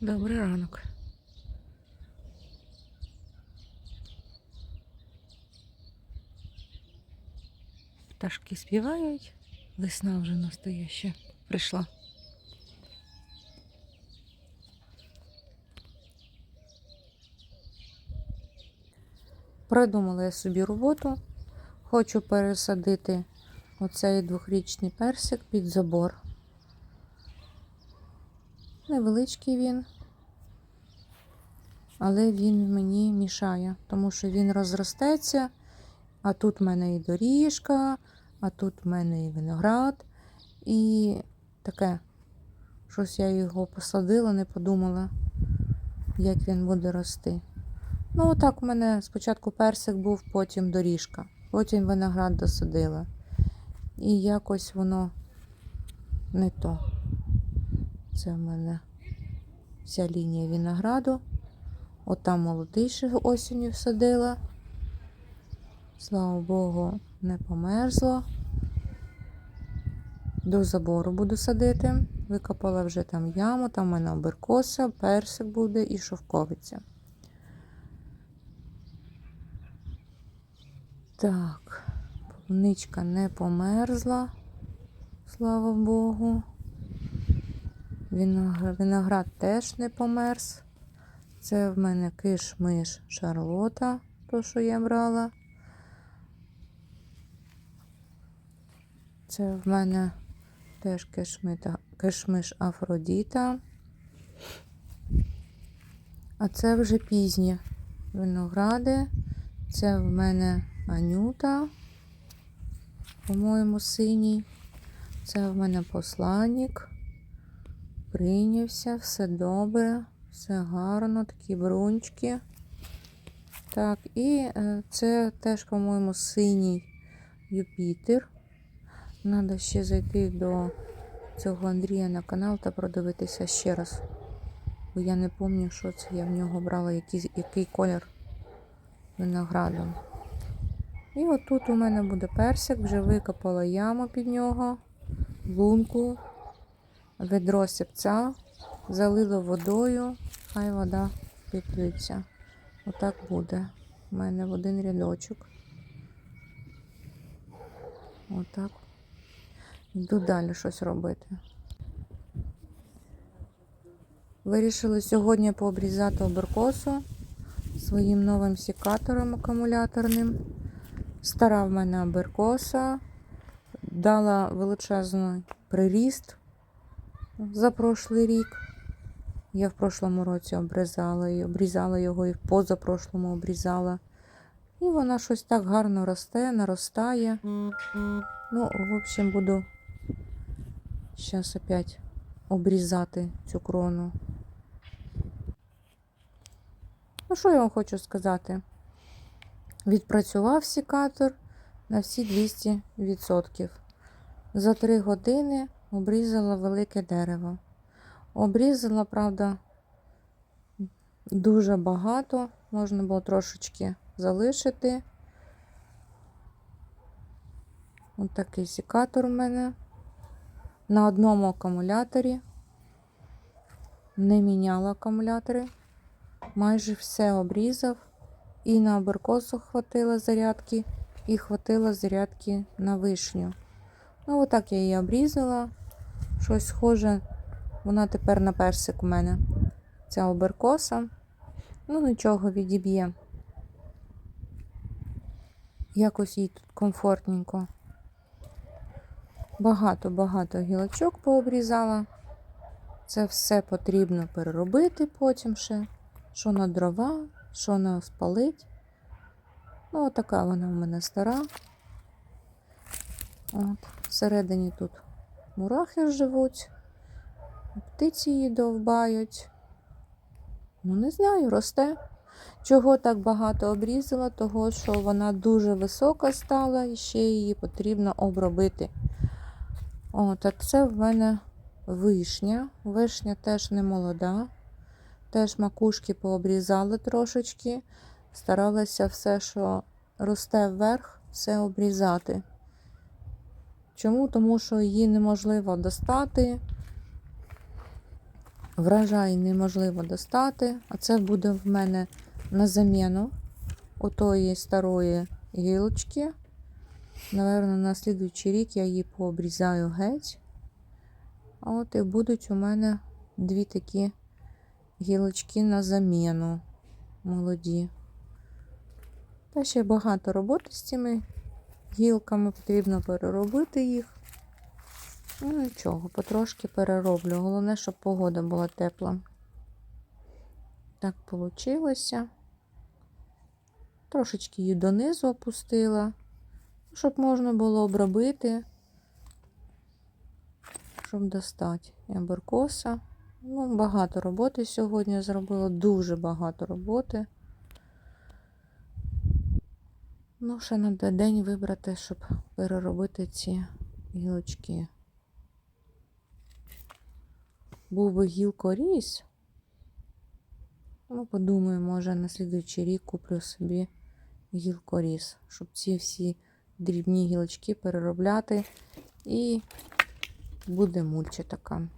Добрий ранок. Пташки співають, весна вже настояща прийшла. Придумала я собі роботу. Хочу пересадити оцей двохрічний персик під забор. Невеличкий він, але він мені мішає, тому що він розростеться, а тут в мене і доріжка, а тут в мене і виноград. І таке, щось я його посадила, не подумала, як він буде рости. Ну, отак у мене спочатку персик був, потім доріжка, потім виноград досадила. І якось воно не то. Це в мене вся лінія винограду. Отам молодий осінню всадила. Слава Богу, не померзло. До забору буду садити. Викопала вже там яму, там в мене аберкоса, персик буде і шовковиця. Так, полуничка не померзла, слава Богу. Виноград теж не померз. Це в мене киш-миш Шарлота, то, що я брала. Це в мене теж кишмита, кишмиш Афродіта. А це вже пізні виногради. Це в мене Анюта, по-моєму, синій. Це в мене посланник. Прийнявся, все добре, все гарно, такі брунчки. Так, і е, це теж, по-моєму, синій Юпітер. Треба ще зайти до цього Андрія на канал та продивитися ще раз. Бо я не пам'ятаю, що це я в нього брала, який, який колір винограду. І отут у мене буде персик, вже викопала яму під нього, лунку, ведро сіпця, залила водою, хай вода підлиться. Отак буде. У мене в один рядочок. Отак. Йду далі щось робити. Вирішили сьогодні пообрізати аберкосу своїм новим сікатором акумуляторним. Стара в мене аберкоса, дала величезний приріст за прошлий рік. Я в прошлому році обрізала і обрізала його, і в позапрошлому обрізала. І вона щось так гарно росте, наростає. Ну, в общем, буду зараз опять обрізати цю крону. Ну, що я вам хочу сказати? Відпрацював сікатор на всі 200%. За 3 години обрізала велике дерево. Обрізала, правда, дуже багато, можна було трошечки залишити. Ось такий сікатор у мене. На одному акумуляторі. Не міняла акумулятори. Майже все обрізав. І на аберкосу хватило зарядки, і хватило зарядки на вишню. Ну, отак я її обрізала. Щось схоже, вона тепер на персик у мене. Ця аберкоса. Ну, нічого відіб'є. Якось їй тут комфортненько. Багато-багато гілочок пообрізала. Це все потрібно переробити потім ще. Що на дрова, що на спалить. Ну, отака вона в мене стара. От, Всередині тут мурахи живуть, птиці її довбають. Ну, не знаю, росте. Чого так багато обрізала? Того, що вона дуже висока стала і ще її потрібно обробити. От, а це в мене вишня. Вишня теж не молода. Теж макушки пообрізали трошечки. Старалася все, що росте вверх, все обрізати. Чому? Тому що її неможливо достати. Врожай неможливо достати, а це буде в мене на заміну отої старої гілочки. Наверно, на слідуючий рік я її пообрізаю геть. От і будуть у мене дві такі гілочки на заміну молоді. Та ще багато роботи з цими гілками, потрібно переробити їх. Ну нічого, потрошки перероблю. Головне, щоб погода була тепла. Так вийшло. Трошечки її донизу опустила, щоб можна було обробити, щоб достати. Аберкоса. Ну, багато роботи сьогодні зробила, дуже багато роботи. Ну, ще треба день вибрати, щоб переробити ці гілочки. Був би гілкоріз. Ну, подумаю, може на слідуючий рік куплю собі гілкоріз, щоб ці всі дрібні гілочки переробляти. І буде мульча така.